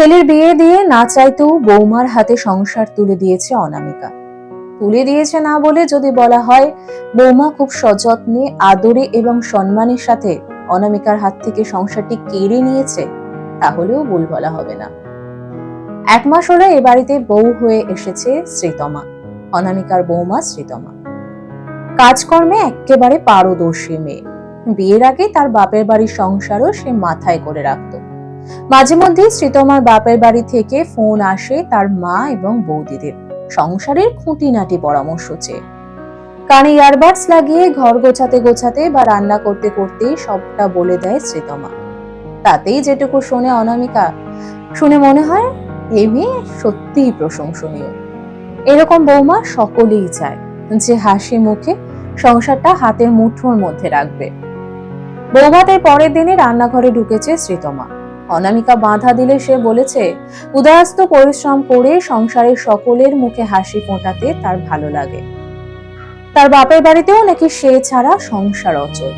ছেলের বিয়ে দিয়ে না চাইতেও বৌমার হাতে সংসার তুলে দিয়েছে অনামিকা। তুলে দিয়েছে না বলে যদি বলা হয়, বৌমা খুব সযত্নে, আদরে এবং সম্মানের সাথে অনামিকার হাত থেকে সংসারটি কেড়ে নিয়েছে, তাহলেও ভুল বলা হবে না। এক মাস হলো এ বাড়িতে বউ হয়ে এসেছে শ্রীতমা। অনামিকার বৌমা শ্রীতমা। কাজকর্মে একেবারে পারদর্শী মেয়ে। বিয়ের আগে তার বাপের বাড়ির সংসারও সে মাথায় করে রাখত। মাঝে মধ্যে শ্রীতমার বাপের বাড়ি থেকে ফোন আসে তার মা এবং বৌদিদের। সংসারের খুঁটিনাটি পরামর্শ চেয়ে। কানে ইয়ারবাডস লাগিয়ে ঘর গোছাতে গোছাতে বা রান্না করতে করতে সবটা বলে দেয় শ্রীতমা। তাতেই যেটুকু শোনে অনামিকা। শুনে মনে হয়, এ মেয়ে সত্যিই প্রশংসনীয়। এরকম বৌমা সকলেই চায় যে হাসি মুখে সংসারটা হাতের মুঠোর মধ্যে রাখবে। বৌভাতের পরের দিনে রান্নাঘরে ঢুকেছে শ্রীতমা। অনামিকা বাধা দিলে সে বলেছে উদয়াস্ত পরিশ্রম করে সংসারের সকলের মুখে হাসি ফোটাতে তার ভালো লাগে। তার বাপের বাড়িতেও নাকি সে ছাড়া সংসার অচল।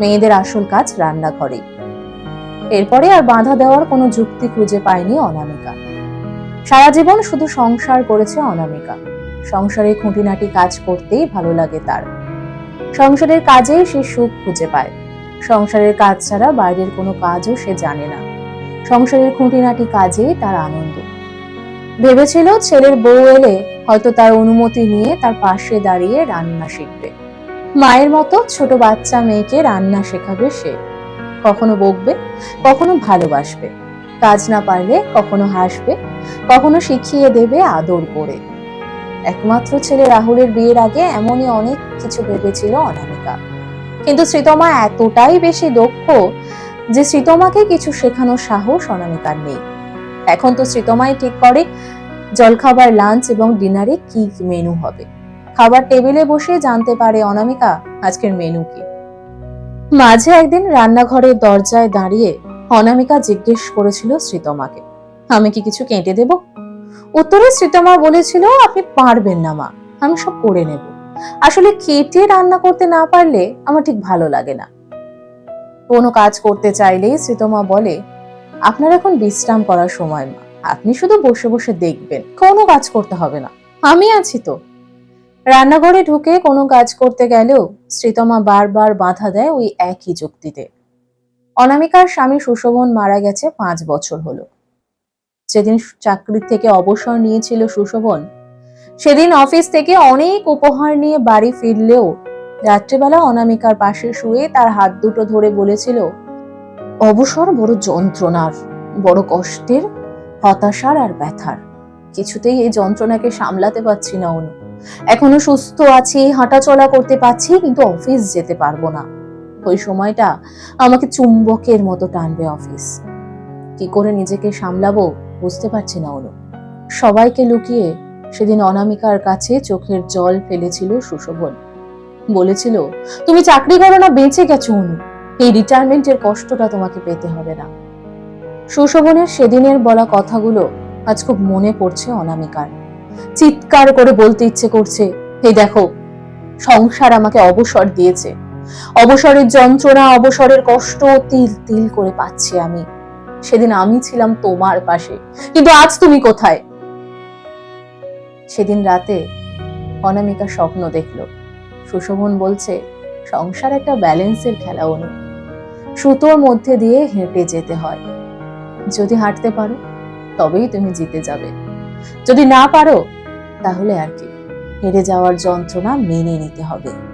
মেয়েদের আসল কাজ রান্নাঘরে। এরপরে আর বাধা দেওয়ার কোনো যুক্তি খুঁজে পায়নি অনামিকা। সারা জীবন শুধু সংসার করেছে অনামিকা। সংসারে খুঁটিনাটি কাজ করতেই ভালো লাগে তার। সংসারের কাজেই সে সুখ খুঁজে পায়। সংসারের কাজ ছাড়া বাইরের কোনো কাজও সে জানে না। সংসারের খুঁটিনাটি কাজেই তার আনন্দ। ভেবেছিল ছেলের বউ এলে হয়তো তার অনুমতি নিয়ে তার পাশে দাঁড়িয়ে রান্না শিখবে। মায়ের মতো ছোট বাচ্চা মেয়েকে রান্না শেখাবে সে। কখনো বকবে, কখনো ভালোবাসবে। কাজ না পারলে কখনো হাসবে, কখনো শিখিয়ে দেবে আদর করে। একমাত্র ছেলে রাহুলের বিয়ের আগে এমনই অনেক কিছু ভেবেছিল অনামিকা। কিন্তু শ্রীতমা এতটাই বেশি দক্ষ যে শ্রীতমাকে কিছু শেখানোর সাহস অনামিকার নেই। এখন তো শ্রীতমাই ঠিক করে জলখাবার লাঞ্চ এবং ডিনারে কি মেনু হবে। খাবার টেবিলে বসে জানতে পারে অনামিকা আজকের মেনু কি। মাঝে একদিন রান্নাঘরের দরজায় দাঁড়িয়ে অনামিকা জিজ্ঞেস করেছিল শ্রীতমাকে, আমি কি কিছু কেটে দেব? উত্তরে শ্রীতমা বলেছিল, আপনি পারবেন না মা, আমি সব করে নেব। আসলে কেটে রান্না করতে না পারলে আমার ঠিক ভালো লাগে না। কোনো কাজ করতে চাইলেই শ্রীতমা বলে, আপনার এখন বিশ্রাম করার সময় মা। আপনি শুধু বসে বসে দেখবেন, কোনো কাজ করতে হবে না। আমি আছি তো। রান্নাঘরে ঢুকে কোনো কাজ করতে গেলেও শ্রীতমা বারবার বাধা দেয় ওই একই যুক্তিতে। অনামিকার স্বামী সুশোভন মারা গেছে পাঁচ বছর হলো। যেদিন চাকরি থেকে অবসর নিয়েছিল সুশোভন সেদিন অফিস থেকে অনেক উপহার নিয়ে বাড়ি ফিরলেও রাত্রেবেলা অনামিকার পাশে শুয়ে তার হাত দুটো ধরে বলেছিল, অবসর বড় যন্ত্রণার, বড় কষ্টের, হতাশার আর ব্যথার। কিছুতেই এই যন্ত্রণাকে সামলাতে পারছি না অনু। এখনও সুস্থ আছি, হাঁটাচলা করতে পারছি, কিন্তু অফিস যেতে পারব না। ওই সময়টা আমাকে চুম্বকের মতো টানবে অফিস। কি করে নিজেকে সামলাবো বুঝতে পারছি না অনু। সবাইকে লুকিয়ে সেদিন অনামিকার কাছে চোখের জল ফেলেছিল সুশোভন। বলেছিল, তুমি চাকরি করো না, বেঁচে গেছো অনু এই রিটায়ারমেন্টের কষ্টটা তোমাকে পেতে হবে না। সুশোভনের সেদিনের বলা কথাগুলো আজ খুব মনে পড়ছে অনামিকার। চিৎকার করে বলতে ইচ্ছে করছে এই দেখো, সংসার আমাকে অবসর দিয়েছে। অবসরের যন্ত্রণা, অবসরের কষ্ট তিল তিল করে পাচ্ছি আমি। সেদিন আমি ছিলাম তোমার পাশে, কিন্তু আজ তুমি কোথায়? সেদিন রাতে অনামিকা স্বপ্ন দেখল। সুশোভন বলছে, সংসার একটা ব্যালেন্সের খেলা অনু। সুতোর মধ্যে দিয়ে হেঁটে যেতে হয়। যদি হাঁটতে পারো, তবেই তুমি জিতে যাবে। যদি না পারো, তাহলে আর কি। হেরে যাওয়ার যন্ত্রণা মেনে নিতে হবে।